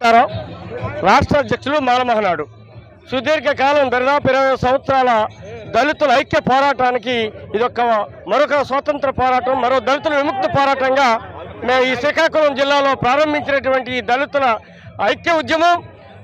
రాష్ట్ర అధ్యక్షుడు మానమహనాడు సుదీర్ఘకాలం దరిదాపు ఇరవై సంవత్సరాల దళితుల ఐక్య పోరాటానికి ఇదొక మరొక స్వాతంత్ర పోరాటం మరో దళితుల విముక్తి పోరాటంగా మేము ఈ శ్రీకాకుళం జిల్లాలో ప్రారంభించినటువంటి ఈ దళితుల ఐక్య ఉద్యమం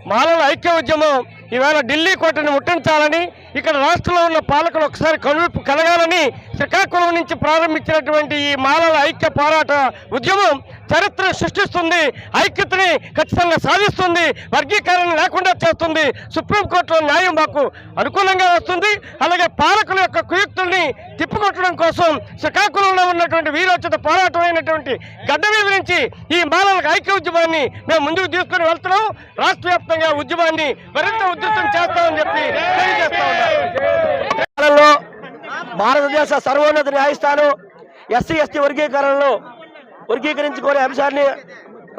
మాలల ఐక్య ఉద్యమం ఈవేళ ఢిల్లీ కోటను ముట్టించాలని ఇక్కడ రాష్ట్రంలో ఉన్న పాలకులు ఒకసారి కనువిప్పు కలగాలని శ్రీకాకుళం నుంచి ప్రారంభించినటువంటి ఈ మాలల ఐక్య పోరాట ఉద్యమం చరిత్ర సృష్టిస్తుంది. ఐక్యతని ఖచ్చితంగా సాధిస్తుంది. వర్గీకరణ లేకుండా చేస్తుంది. సుప్రీంకోర్టులో న్యాయం మాకు అనుకూలంగా వస్తుంది. అలాగే పాలకుల యొక్క కుయుక్తుల్ని తిప్పికొట్టడం కోసం శ్రీకాకుళంలో ఉన్నటువంటి వీరోచిత పోరాటం అయినటువంటి గడ్డ మీద నుంచి ఈ మాలలకు ఐక్య ఉద్యమాన్ని మేము ముందుకు తీసుకుని వెళ్తున్నాం. రాష్ట్ర ఉద్యమాన్ని మరింత ఉధృతం చేస్తాం చెప్పి తెలియజేస్తా ఉన్నాం భారతదేశ సర్వోన్నత న్యాయస్థానం ఎస్సీ ఎస్టీ వర్గీకరణలో వర్గీకరించుకునే అంశాన్ని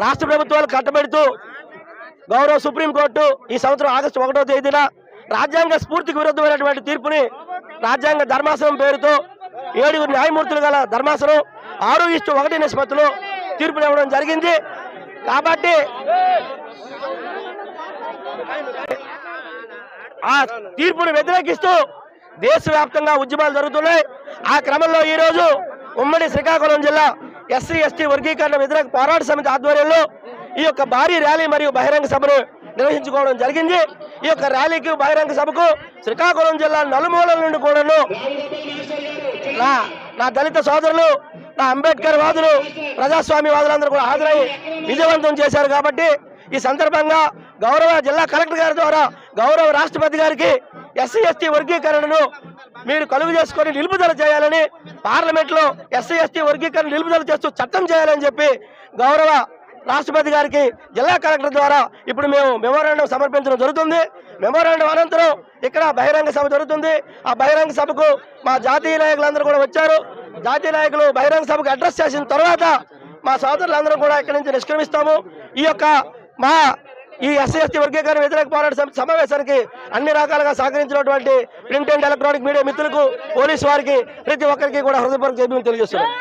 రాష్ట్ర ప్రభుత్వాలు కట్టబెడుతూ గౌరవ సుప్రీంకోర్టు ఈ సంవత్సరం ఆగస్టు ఒకటో తేదీన రాజ్యాంగ స్ఫూర్తికి విరుద్ధమైనటువంటి తీర్పుని రాజ్యాంగ ధర్మాసనం పేరుతో ఏడుగురు న్యాయమూర్తులు గల ధర్మాసనం ఆరు ఇష్టు ఒకటి నిష్పత్తిలో తీర్పునివ్వడం ఇవ్వడం జరిగింది. కాబట్టి ఆ తీర్పును వ్యతిరేకిస్తూ దేశవ్యాప్తంగా ఉద్యమాలు జరుగుతున్నాయి. ఆ క్రమంలో ఈరోజు ఉమ్మడి శ్రీకాకుళం జిల్లా ఎస్సీ ఎస్టీ వర్గీకరణ వ్యతిరేక పోరాట సమితి ఆధ్వర్యంలో ఈ యొక్క భారీ ర్యాలీ మరియు బహిరంగ సభను నిర్వహించుకోవడం జరిగింది. ఈ యొక్క ర్యాలీకి బహిరంగ సభకు శ్రీకాకుళం జిల్లా నలుమూలల నుండి కూడాను నా నా దళిత సోదరులు నా అంబేద్కర్ వాదులు ప్రజాస్వామ్య వాదులందరూ కూడా హాజరై విజయవంతం చేశారు కాబట్టి ఈ సందర్భంగా గౌరవ జిల్లా కలెక్టర్ గారి ద్వారా గౌరవ రాష్ట్రపతి గారికి ఎస్సీ ఎస్టీ వర్గీకరణను మీరు కలుగు చేసుకొని నిలుపుదల చేయాలని పార్లమెంట్లో ఎస్సీ ఎస్టీ వర్గీకరణ నిలుపుదల చేస్తూ చట్టం చేయాలని చెప్పి గౌరవ రాష్ట్రపతి గారికి జిల్లా కలెక్టర్ ద్వారా ఇప్పుడు మేము మెమోరాండం సమర్పించడం జరుగుతుంది. మెమోరాండం అనంతరం ఇక్కడ బహిరంగ సభ జరుగుతుంది. ఆ బహిరంగ సభకు మా జాతీయ నాయకులందరూ కూడా వచ్చారు. జాతీయ నాయకులు బహిరంగ సభకు అడ్రస్ చేసిన తర్వాత మా సోదరులందరం కూడా ఇక్కడి నుంచి నిష్క్రమిస్తాము. ఈ యొక్క మా ఈ ఎస్సీ ఎస్టీ వర్గీకరణ వ్యతిరేక పోరాట సమావేశానికి అన్ని రకాలుగా సహకరించినటువంటి ప్రింట్ అండ్ ఎలక్ట్రానిక్ మీడియా మిత్రులకు పోలీసు వారికి ప్రతి ఒక్కరికి కూడా హృదయపూర్వక జైబీలు తెలియజేస్తున్నాం.